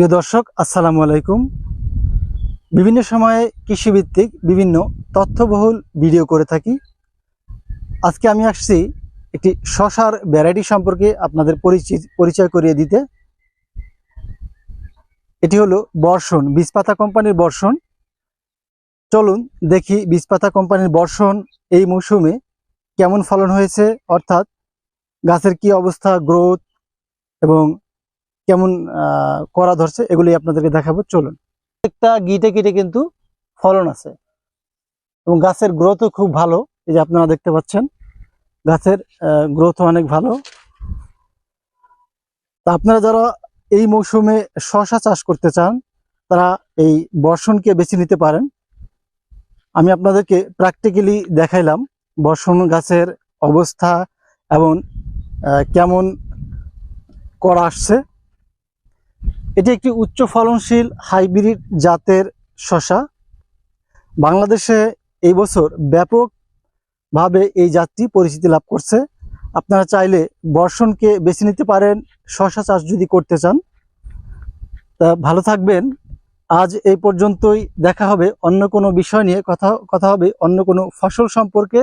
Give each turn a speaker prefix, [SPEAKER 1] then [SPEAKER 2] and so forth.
[SPEAKER 1] প্রিয় দর্শক, আসসালামু আলাইকুম। বিভিন্ন সময়ে কৃষিভিত্তিক বিভিন্ন তথ্যবহুল ভিডিও করে থাকি। আজকে আমি আসছি একটি শশার ভ্যারাইটি সম্পর্কে আপনাদের পরিচি- পরিচয় করিয়ে দিতে। এটি হলো বর্ষণ, বীজপাতা কোম্পানির বর্ষণ। চলুন দেখি বীজপাতা কোম্পানির বর্ষণ এই মৌসুমে কেমন ফলন হয়েছে, অর্থাৎ গাছের কি অবস্থা, গ্রোথ এবং কেমন করা ধরছে এগুলি আপনাদেরকে দেখাবো। চলুন। একটা গিটে গিটে কিন্তু ফলন আছে। এবং গাছের গ্রোথও খুব ভালো। এই যে আপনারা দেখতে পাচ্ছেন, গাছের গ্রোথ অনেক ভালো। তা আপনারা যারা এই মৌসুমে শশা চাষ করতে চান, তারা এই বর্ষণকে বেছে নিতে পারেন। আমি আপনাদেরকে প্র্যাকটিক্যালি দেখাইলাম বর্ষণ গাছের অবস্থা এবং কেমন করা আসছে। এটি একটি উচ্চ ফলনশীল হাইব্রিড জাতের শশা বাংলাদেশে এই বছর ব্যাপকভাবে এই জাতটি পরিচিতি লাভ করছে। আপনারা চাইলে বর্ষণকে বেছে নিতে পারেন শশা চাষ যদি করতে চান। তা ভালো থাকবেন। আজ এই পর্যন্তই। দেখা হবে অন্য কোনো বিষয় নিয়ে, কথা কথা হবে অন্য কোনো ফসল সম্পর্কে।